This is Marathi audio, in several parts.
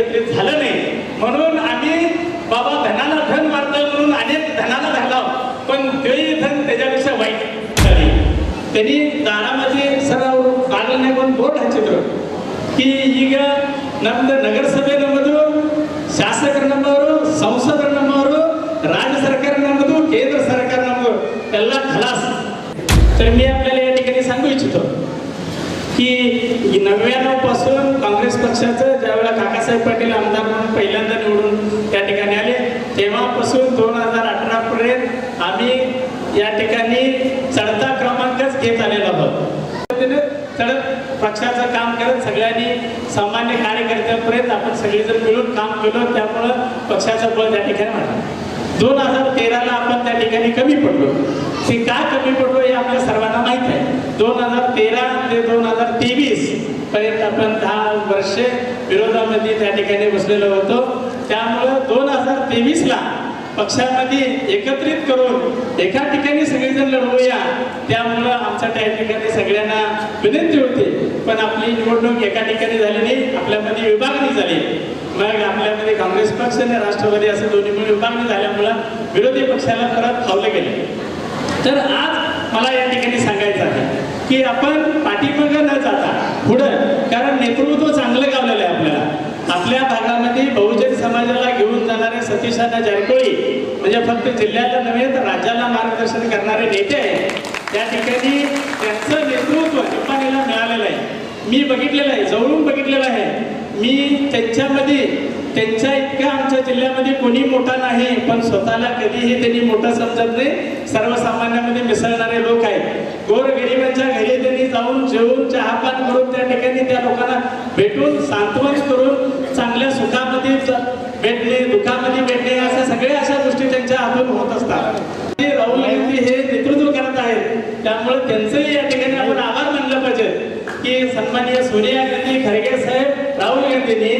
एकत्रित झालं नाही म्हणून आम्ही बाबा धनाला धन मारतोय म्हणून अनेक धनाला झाला पण तेही धन त्याच्यापेक्षा वाईट झाली त्यांनी दारामध्ये ಸರ್ ಕಾಲನೇ ಒಂದು ಬೋರ್ಡ್ ಹಚ್ಚಿದ್ರು ಈ ಈಗ ನಮ್ದು ನಗರಸಭೆ ನಮ್ಮದು ಶಾಸಕರು ನಮ್ಮವರು ಸಂಸದರು ನಮ್ಮವರು ರಾಜ್ಯ ಸರ್ಕಾರ ನಮ್ಮದು ಕೇಂದ್ರ ಸರ್ಕಾರ ನಮ್ಮದು ಎಲ್ಲ ಖಲಾಸ್ तर मी आपल्याला या ठिकाणी सांगू इच्छितो की नव्याण्णव पासून काँग्रेस पक्षाचं ज्यावेळेला पाटील आमदार म्हणून पहिल्यांदा निवडून त्या ठिकाणी आले. तेव्हापासून दोन हजार अठरा पर्यंत आम्ही या ठिकाणी चढता क्रमांकच घेत आलेलो आहोत. चढत पक्षाचं काम करत सगळ्यांनी सामान्य कार्यकर्त्यांपर्यंत आपण सगळेजण मिळून काम केलं. त्यामुळं पक्षाचं बळ त्या ठिकाणी वाढलं. दोन हजार तेराला आपण त्या ठिकाणी कमी पडलो. हे का कमी पडलो हे आपल्या सर्वांना माहीत आहे. दोन हजार तेरा ते दोन हजार तेवीस पर्यंत आपण दहा वर्षे विरोधामध्ये त्या ठिकाणी बसलेलो होतो. त्यामुळं दोन हजार तेवीसला पक्षामध्ये एकत्रित करून एका ठिकाणी सगळेजण लढवूया. त्यामुळं आमच्या त्या ठिकाणी सगळ्यांना विनंती होती. पण आपली निवडणूक एका ठिकाणी झाली नाही आपल्यामध्ये विभागणी झाली. मग आपल्यामध्ये काँग्रेस पक्ष आणि राष्ट्रवादी असं दोन्ही मिळून विभागणी झाल्यामुळं विरोधी पक्षाला परत खावलं गेले. तर आज मला या ठिकाणी सांगायचं आहे की आपण पाठीमागं न जाता पुढं कारण नेतृत्व चांगलं गावलेलं आहे आपल्याला. आपल्या भागामध्ये बहुजन समाजाला घेऊन जाणारे सतीशाना जारकोळी म्हणजे फक्त जिल्ह्याला नव्हे तर राज्याला मार्गदर्शन करणारे नेते आहेत. त्या ठिकाणी त्यांचं नेतृत्व निपाणीला मिळालेलं आहे. मी बघितलेलं आहे जवळून बघितलेलं आहे. मी त्यांच्यामध्ये त्यांच्या इतका आमच्या जिल्ह्यामध्ये कोणी मोठा नाही पण स्वतःला कधीही त्यांनी मोठा समजत नाही. सर्वसामान्यामध्ये मिसळणारे लोक आहेत. गोरगरिबांच्या घरी त्यांनी जाऊन जेवून चहापान करून त्या ठिकाणी त्या लोकांना भेटून सांत्वन करून चांगल्या सुखामध्ये भेटणे दुःखामध्ये भेटणे अशा सगळ्या अशा गोष्टी त्यांच्या हातून होत असतात. ते राहुल गांधी हे नेतृत्व करत आहेत. त्यामुळे त्यांचंही या ठिकाणी आपण आभार मानलं पाहिजे की सन्माननीय सोनिया गांधी खरे राहुल गांधींनी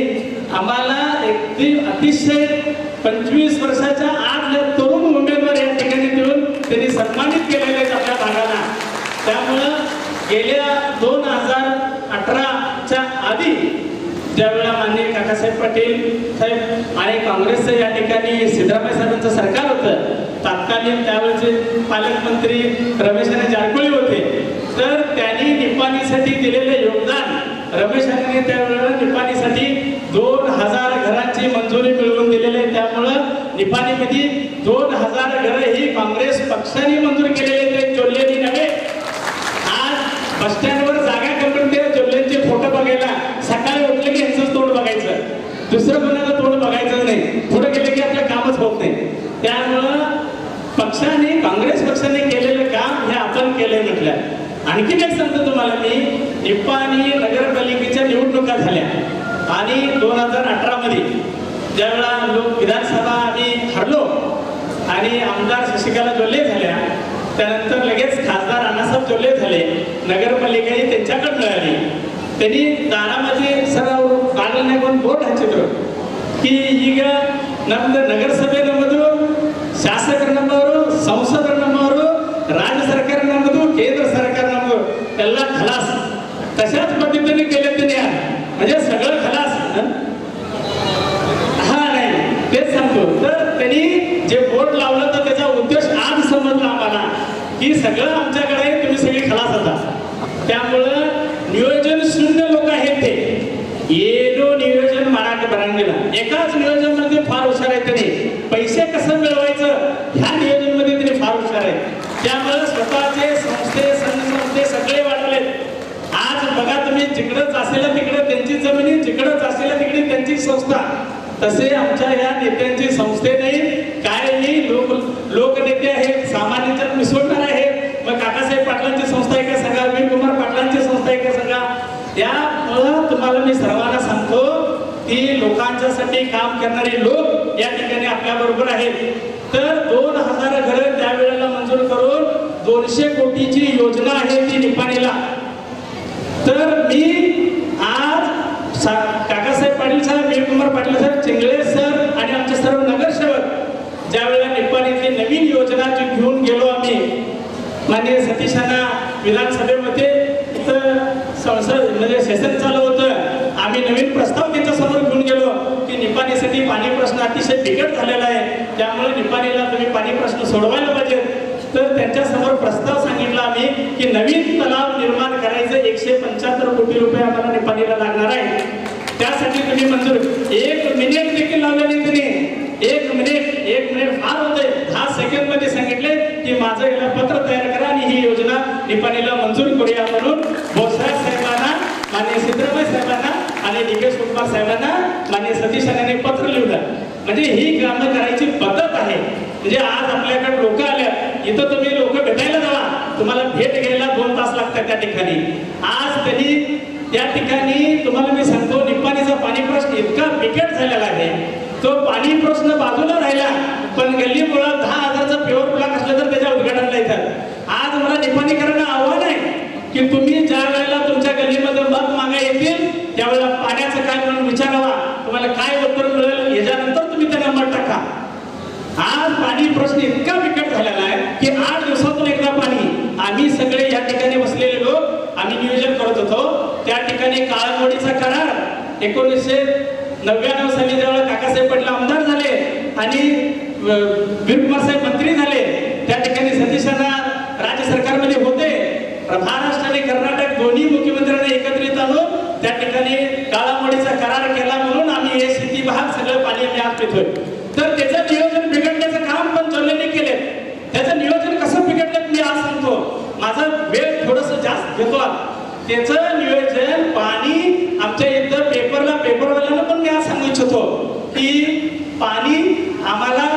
आम्हाला अगदी अतिशय पंचवीस वर्षाच्या आतल्या तरुण उमेदवार या ठिकाणी देऊन त्यांनी सन्मानित केलेले आहेत आपल्या भागाला. त्यामुळं गेल्या दोन हजार अठराच्या आधी ज्यावेळेला माननीय काकासाहेब पाटील साहेब आणि काँग्रेसचं या ठिकाणी सिद्धरामय्या साहेबांचं सरकार होतं तत्कालीन त्यावेळेचे पालकमंत्री रमेशाने जारकोळी होते. तर त्यांनी निपाणीसाठी दिलेले योगदान रमेश रमेशाने त्यावेळेला निपाणीसाठी दोन हजार घरांची मंजुरी मिळवून दिलेली आहे. त्यामुळं निपाणीमध्ये दोन हजार घरं ही काँग्रेस पक्षाने मंजूर केलेले ते चोरलेली नव्हे. आज बस स्टँडवर जागा करून ते जोडल्यांचे फोटो बघायला सकाळी उठले की यांचंच तोंड बघायचं. दुसरं कोणाला तोंड बघायचं नाही. पुढे गेले की आपलं कामच होत नाही. त्यामुळं पक्षाने काँग्रेस पक्षाने केलेलं काम हे आपण केलंय म्हटलं. आणखीन एक सांगतो तुम्हाला मी निप्पाणी नगरपालिकेच्या निवडणुका झाल्या आणि दोन हजार अठरा मध्ये ज्यावेळा लोक विधानसभा आम्ही हरलो आणि आमदार शशिकला जोल्ले झाल्या त्यानंतर लगेच खासदार अण्णासाहेब जोल्ले झाले नगरपालिकाही त्यांच्याकडे मिळाली त्यांनी दारामध्ये ಸರ್ ಅವರು ಕಾಲನಾಗ ಒಂದು ಬೋರ್ಡ್ ಹಚ್ಚಿದ್ರು ಈ ಈಗ ನಮ್ದು ನಗರಸಭೆ ನಮ್ಮದು ಶಾಸಕರು ನಮ್ಮವರು ಸಂಸದರು ನಮ್ಮವರು ರಾಜ್ಯ त्यामुळं नियोजन शून्य लोक आहेत ते. येलो नियोजन मराठी भरांगेला. एकाच नियोजनमध्ये फार हुशार आहे त्यांनी पैसे कसं मिळवायचं? ह्या नियोजनमध्ये त्यांनी फार हुशार आहे त्यामुळे स्वतःचे संस्थे संस्थे सगळे वाटले आज बघा तुम्ही जिकडंच असेल तिकडे त्यांची जमिनी जिकडंच असेल तिकडे त्यांची संस्था. तसे आमच्या या नेत्यांची संस्थे नाही काय नाही लोक लोकनेते आहेत सामान्यांच्यात मिसळणार आहेत मग काकासाहेब पाटलांची संस्था आहे का सांगा वीर कुमार पाटलांची संस्था आहे का सांगा त्यामुळं तुम्हाला मी सर्वांना सांगतो की लोकांच्यासाठी काम करणारे लोक या ठिकाणी आपल्या बरोबर आहेत. तर दोन हजार घरं त्यावेळेला मंजूर करून दोनशे कोटीची योजना आहे ती निपाणीला. तर मी आज सा- काकासाहेब पाटील साहेब विजयकुमार पाटील साहेब चिंगळे सर आणि आमचे सर्व नगरसेवक ज्या वेळेला निपाणीतली नवीन योजना जी घेऊन गेलो आम्ही माननीय सतीशांना विधानसभेमध्ये संसद म्हणजे सेशन चालू आम्ही नवीन प्रस्ताव त्यांच्यासमोर घेऊन गेलो की निपाणीसाठी पाणी प्रश्न अतिशय बिकट झालेला आहे. त्यामुळे निपाणीला तुम्ही पाणी प्रश्न सोडवायला पाहिजे तर त्यांच्यासमोर प्रस्ताव सांगितला आम्ही की नवीन तलाव निर्माण करायचं एकशे पंच्याहत्तर कोटी रुपये आम्हाला निपाणीला लागणार आहे. त्यासाठी तुम्ही मंजूर. एक मिनिट देखील लावले नाही तुम्ही. एक मिनिट एक मिनिट फार होते दहा सेकंडमध्ये सांगितले की माझं याला पत्र तयार करा आणि ही योजना निपाणीला मंजूर करूया म्हणून. भोसराज साहेबांना माननीय सिद्धरामय साहेबांना आणि डी के शिवकुमार साहेबांना माननीय सतीश अण्णांनी पत्र लिहिलं. म्हणजे ही कामं करायची पद्धत आहे. म्हणजे आज आपल्याकडे लोक आल्या इथं तुम्ही लोक भेटायला जावा. तुम्हाला भेट घ्यायला दोन तास लागतात त्या ठिकाणी. आज त्यांनी त्या ठिकाणी तुम्हाला मी सांगतो निपाणीचा पाणी प्रश्न इतका बिकट झालेला आहे. तो पाणी प्रश्न बाजूला राहिला पण गल्ली मुळात दहा हजारचा प्युअर प्लांट असलं तर त्याच्या उद्घाटनला येतात. आज मला निपाणीकरांना आव्हान आहे की तुम्ही ज्या वेळेला तुमच्या गल्लीमध्ये मत मागा येतील त्यावेळेला विचारावा. तुम्हाला काय उत्तर मिळेल याच्यानंतर तुम्ही त्यांना मत टाका. आज पाणी प्रश्न इतका बिकट झालेला आहे की आठ दिवसातून एकदा पाणी. आम्ही सगळे या ठिकाणी बसलेले लोक आम्ही नियोजन करत होतो. त्या ठिकाणी काळमोडीचा करार. एकोणीसशे नव्याण्णव साली जेव्हा काकासाहेब पाटील आमदार झाले आणि वीरकुमार साहेब मंत्री झाले त्या ठिकाणी सतीशांना राज्य सरकारमध्ये होते. महाराष्ट्र आणि कर्नाटक दोन्ही मुख्यमंत्र्यांना एकत्रित आणून त्या ठिकाणी काळामोडीचा करार केला म्हणून आम्ही हे शेती भाग सगळं पाणी तर त्याचं नियोजन बिघडण्याचं काम पण जोडलेले केले त्याचं नियोजन कसं बिघडलं मी आज सांगतो. माझा वेळ थोडस जास्त घेतो त्याचं नियोजन पाणी आमच्या इथं पेपरला पेपरवाल्यांना पण मी आज सांगू इच्छितो की पाणी आम्हाला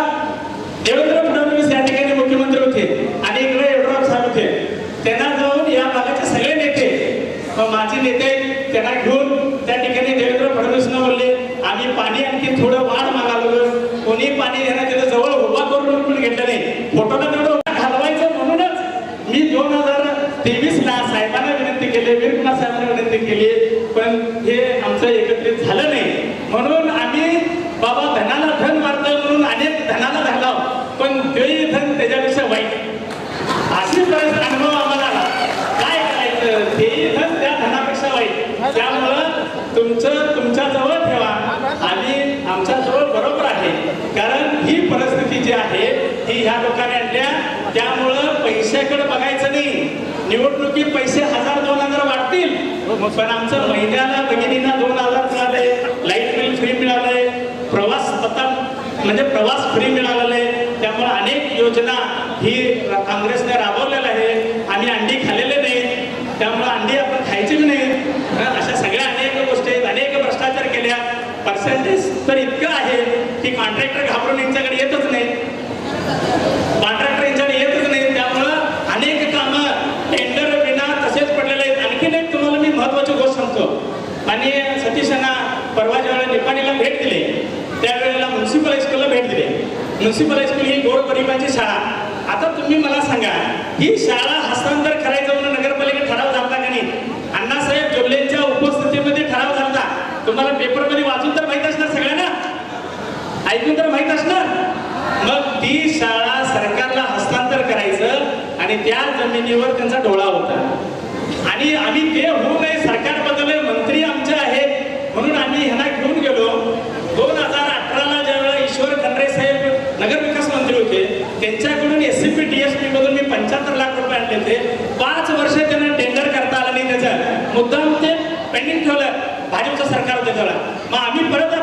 देवेंद्र फडणवीस या ठिकाणी मुख्यमंत्री होते आणि इकडे यड्राव साहेब होते त्यांना जाऊन या भागाचे सगळे नेते मग माझे नेते त्यांना घेऊन त्या ठिकाणी देवेंद्र फडणवीसना बोलले आम्ही पाणी आणखी थोडं वाढ मागालो कोणी पाणी यांना त्याच्याजवळ उभा करून पण घेतलं नाही. फोटोला तेवढं घालवायचं म्हणूनच मी दोन हजार तेवीस ला साहेबांना विनंती केली वीरकुमार साहेबांना विनंती केली. पण हे आमचं एकत्रित झालं नाही. म्हणून आम्ही बाबा धनाला धन मारतोय म्हणून अनेक धनाला धरलाव पण तेही धन त्याच्यापेक्षा वाईट. अशी परिस्थिती अनुभव आम्हाला आला. काय करायचं? तेही धन त्या धनापेक्षा वाईट. त्यामुळं तुमचं तुमच्याजवळ आमच्याजवळ जवळ बरोबर आहे. कारण ही परिस्थिती जी आहे ती ह्या लोकांनी आणल्या. त्यामुळं पैशाकडे बघायचं नाही. निवडणुकीत पैसे हजार दोन हजार वाटतील पण आमचं महिन्याला भगिनींना दोन हजार मिळाले लाइट बिल फ्री मिळालंय. प्रवास पत्ता म्हणजे प्रवास फ्री मिळालेला आहे. त्यामुळे अनेक योजना ही काँग्रेसने राबवलेल्या आहे आम्ही अंडी खाल्लेले नाही त्यामुळे अंडी आपण खायची बी नाही हं, अशा सगळ्या अनेक गोष्टी आहेत अनेक भ्रष्टाचार केल्या पर्सेंटेज तर इतकं आहे की कॉन्ट्रॅक्टर घाबरून यांच्याकडे येतच नाही. कॉन्ट्रॅक्टर यांच्याकडे येतच नाही. त्यामुळं अनेक कामं टेंडर विना तसेच पडलेले आहेत. आणखीन एक तुम्हाला मी महत्वाची गोष्ट सांगतो. आणि सतीशांना परवा ज्यावेळेला निपाणीला भेट दिली त्यावेळेला म्युन्सिपल हायस्कूलला भेट दिली. म्युन्सिपल हायस्कूल ही गोरगरिबांची शाळा. आता तुम्ही मला सांगा ही शाळा हस्तांतर करायचं म्हणून नगरपालिका ठराव झाला का नाही अण्णासाहेब जोल्लेंच्या उपस्थितीमध्ये ठराव झाला तुम्हाला पेपरमध्ये वाचून तर माहीत असणार सगळ्यांना ऐकून तर माहीत असणार. मग ती शाळा सरकारला हस्तांतर करायचं आणि त्या जमिनीवर त्यांचा डोळा होता. आणि आम्ही ते होऊ नये सरकार बदलले मंत्री आमचे आहेत. म्हणून आम्ही ह्यांना घेऊन गेलो. दोन हजार अठराला ज्यावेळेला ईश्वर खंड्रे साहेब नगरविकास मंत्री होते त्यांच्याकडून S C P T S P मधून मी पंच्याहत्तर लाख रुपये आणले होते. पाच वर्ष त्यांना टेंडर करता आलं नाही त्याचा. मुद्दाम ते पेंडिंग ठेवलं. भाजपचं सरकार होते त्याला मग आम्ही परत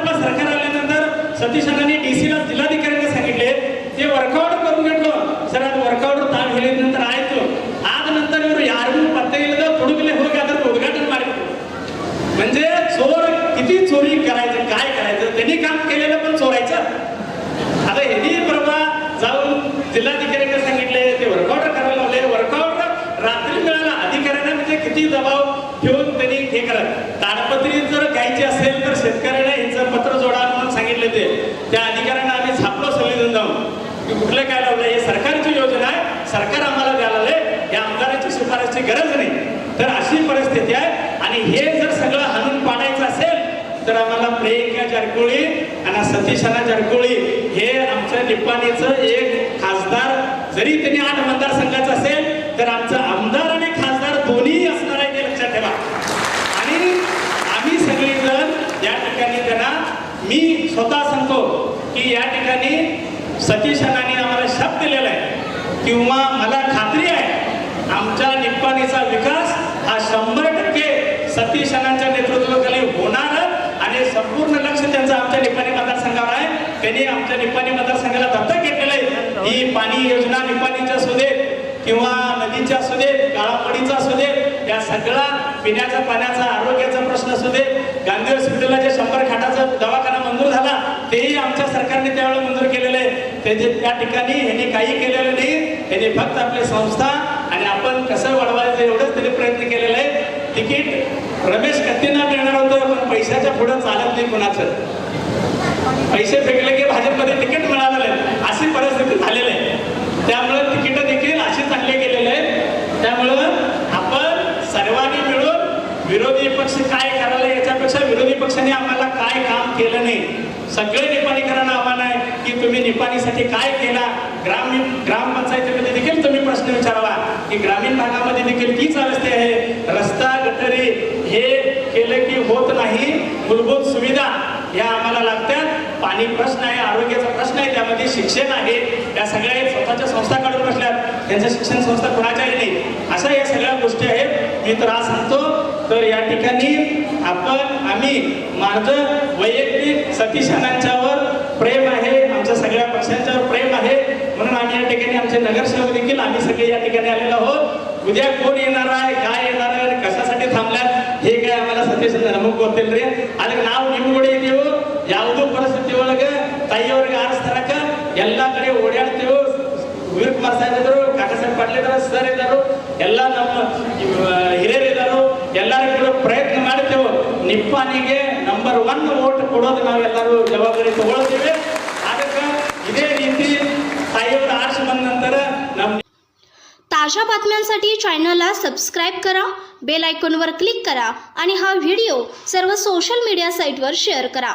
सतीश अण्णांनी डीसीला जिल्हाधिकाऱ्यांना सांगितले ते वर्कआउट जाऊन मी कुठलं काय लावलं हे सरकारची योजना आहे. सरकार आम्हाला द्यायला आलंय या आमदाराची शिफारसची गरज नाही. तर अशी परिस्थिती आहे. आणि हे जर सगळं हाणून पाडायचं असेल तर आम्हाला प्रियंका जारकोळी आणि सतीशाना जारकोळी हे आमच्या निपाणीचं एक खासदार जरी त्यांनी आठ मतदारसंघाचं असेल तर आमचा आमदार आणि खासदार दोन्ही असणार आहे ते लक्षात ठेवा. आणि आम्ही सगळेजण या ठिकाणी त्यांना मी स्वतः सांगतो की या ठिकाणी सतीश अण्णांनी आम्हाला शब्द दिलेला आहे किंवा मला खात्री आहे आमच्या निप्पाणीचा विकास हा शंभर टक्के सतीश अण्णांच्या नेतृत्वाखाली होणार आणि संपूर्ण लक्ष त्यांचं आमच्या निप्पाणी मतदारसंघावर आहे. त्यांनी आमच्या निप्पाणी मतदारसंघाला दत्तक घेतलेलं आहे. ही पाणी योजना निप्पाणीच्या असू देत किंवा नदीच्या असू देत काळापडीचा असू देत या सगळा पिण्याचा पाण्याचा आरोग्याचा प्रश्न असू देत गांधी हॉस्पिटलला जे शंभर खाटाचा दवाखाना मंजूर झाला तेही आमच्या सरकारने त्यावेळेला मंजूर केलेलं हे त्या ठिकाणी ह्यांनी काही केलेलं नाही ह्याने फक्त आपली संस्था आणि आपण कसं वाढवायचं एवढंच त्यांनी प्रयत्न केलेला आहे. तिकीट रमेश कत्तींना मिळणार होतं पण पैशाच्या पुढं चालत नाही कुणाचं. पैसे फेकले की भाजपमध्ये तिकीट मिळालेलं आहे. अशी परिस्थिती झालेली आहे. त्यामुळं तिकीट देखील अशी चांगले गेलेले आहेत. त्यामुळं आपण सर्वांनी मिळून विरोधी पक्ष काय करायला याच्यापेक्षा विरोधी पक्षाने आम्हाला केलं नाही. सगळे निपाणीकरांना आव्हान आहे की तुम्ही निपाणीसाठी काय केला? ग्रामीण ग्रामपंचायतीमध्ये देखील तुम्ही प्रश्न विचारावा की ग्रामीण भागामध्ये देखील तीच अवस्था आहे. रस्ता गटरी हे केलं की होत नाही. मूलभूत सुविधा या आम्हाला लागतात. पाणी प्रश्न आहे आरोग्याचा प्रश्न आहे त्यामध्ये शिक्षण आहे. या सगळ्या स्वतःच्या संस्था काढून बसल्यात. त्यांच्या शिक्षण संस्था कोणाच्याही नाही. अशा या सगळ्या गोष्टी आहेत. मी तर आज सांगतो तर या ठिकाणी आपण आम्ही माझं सतीश अण्णांच्यावर प्रेम आहे आमच्या सगळ्या पक्षांच्यावर प्रेम आहे म्हणून आम्ही या ठिकाणी आमचे नगरसेवक देखील आम्ही सगळे या ठिकाणी आलेलो आहोत उद्या कोण येणार आहे काय येणार आहे आणि कशासाठी थांबल्यात हे काय आम्हाला ಸತೀಶ್ ನಮಗ್ ಗೊತ್ತಿಲ್ರಿ ಅದಕ್ಕೆ ನಾವು ನಿಮ್ ಕೂಡ ಇದೀವು ಯಾವುದೋ ಪರಿಸ್ಥಿತಿ ಒಳಗೆ ತಾಯಿಯವ್ರಿಗೆ ಆರಿಸ್ತಾರಕ ಎಲ್ಲಾ ಕಡೆ ಓಡಾಡ್ತೀವಿ ವೀರ್ ಕುಮಾರ್ ಸಾಹೇಬ್ ಇದ್ರು ಕಾಕಾಸಾಹೇಬ್ ಪಾಟೀಲ್ ಇದಾರೆ ಸರ್ ಇದ್ದಾರೆ ಎಲ್ಲ ನಮ್ಮ ಇವ್, ಹಿರಿಯರು ಇದ್ದಾರೆ ಎಲ್ಲರೂ ಕೂಡ ಪ್ರಯತ್ನ ಮಾಡ್ತೇವೆ ನಿಪ್ಪಾನಿಗೆ ನಂಬರ್ ಒನ್ ಓಟ್ ಕೊಡೋದು ನಾವೆಲ್ಲರೂ ಜವಾಬ್ದಾರಿ ತಗೊಳ್ತೀವಿ ಅದಕ್ಕೆ ಇದೇ ರೀತಿ ತಾಯಿಯವರು ಆರಿಸಿ ಬಂದ ನಂತರ ನಮ್ಮ ताज्या बातम्यांसाठी चॅनलला सबस्क्राईब करा बेल आयकॉनवर क्लिक करा आणि हा व्हिडिओ सर्व सोशल मीडिया साईटवर शेअर करा